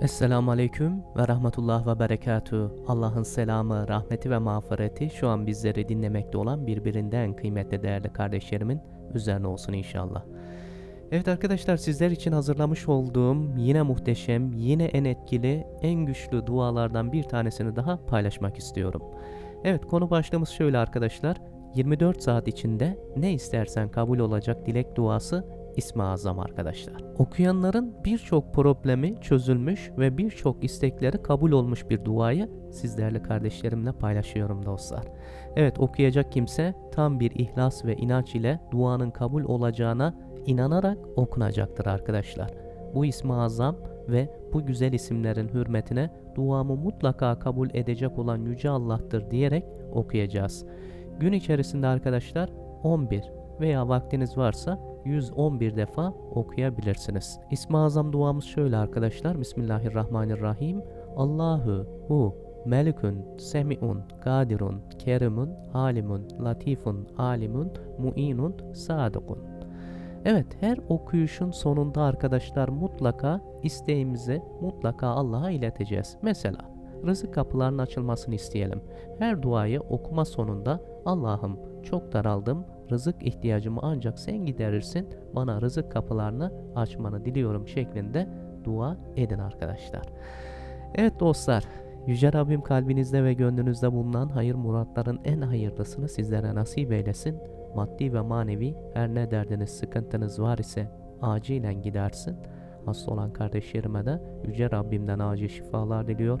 Esselamu Aleyküm ve Rahmetullah ve Berekatü. Allah'ın selamı, rahmeti ve mağfireti şu an bizleri dinlemekte olan birbirinden kıymetli değerli kardeşlerimin üzerine olsun inşallah. Evet arkadaşlar sizler için hazırlamış olduğum yine muhteşem, yine en etkili, en güçlü dualardan bir tanesini daha paylaşmak istiyorum. Evet konu başlığımız şöyle arkadaşlar. 24 saat içinde ne istersen kabul olacak dilek duası İsmi Azam arkadaşlar. Okuyanların birçok problemi çözülmüş ve birçok istekleri kabul olmuş bir duayı sizlerle kardeşlerimle paylaşıyorum dostlar. Evet okuyacak kimse tam bir ihlas ve inanç ile duanın kabul olacağına inanarak okunacaktır arkadaşlar. Bu ismi azam ve bu güzel isimlerin hürmetine duamı mutlaka kabul edecek olan Yüce Allah'tır diyerek okuyacağız. Gün içerisinde arkadaşlar 11 veya vaktiniz varsa 111 defa okuyabilirsiniz. İsmi Azam duamız şöyle arkadaşlar. Bismillahirrahmanirrahim. Allahu hu melikun, semi'un, kadirun, kerimun, halimun, latifun, alimun, mu'inun, sadıkun. Evet her okuyuşun sonunda arkadaşlar mutlaka isteğimizi mutlaka Allah'a ileteceğiz. Mesela rızık kapılarının açılmasını isteyelim. Her duayı okuma sonunda Allah'ım çok daraldım, rızık ihtiyacımı ancak sen giderirsin, bana rızık kapılarını açmanı diliyorum şeklinde dua edin arkadaşlar. Evet dostlar, Yüce Rabbim kalbinizde ve gönlünüzde bulunan hayır muratların en hayırlısını sizlere nasip eylesin. Maddi ve manevi her ne derdiniz, sıkıntınız var ise acilen gidersin. Hasta olan kardeşlerime de Yüce Rabbimden acil şifalar diliyor.